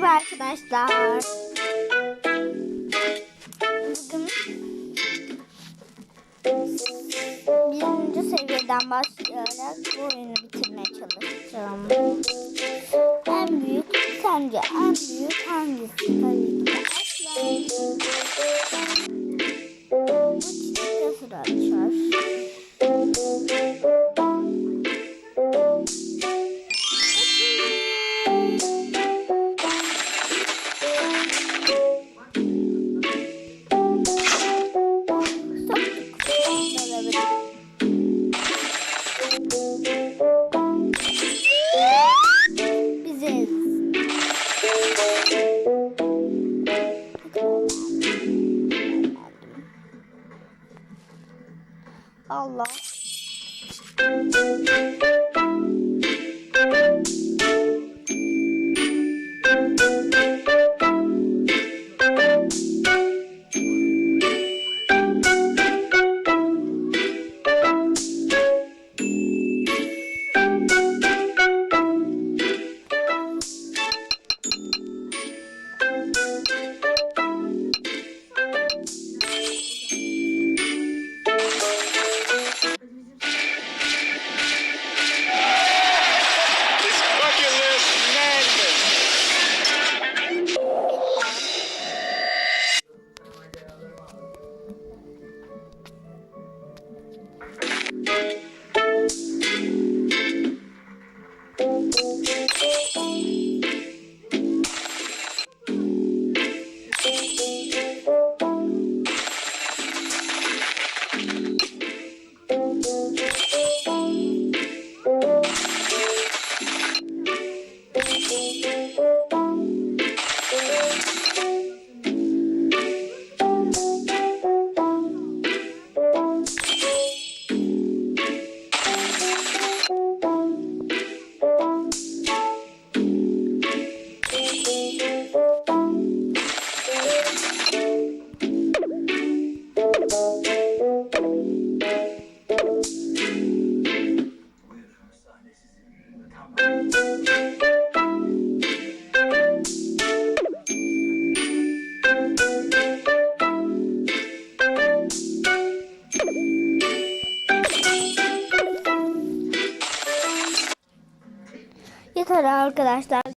Merhaba arkadaşlar. Bugün birinci seviyeden başlayarak bu oyunu bitirmeye çalışacağım. En büyük sence en büyük hangisi? Tabii ki. Allah. Yeter arkadaşlar.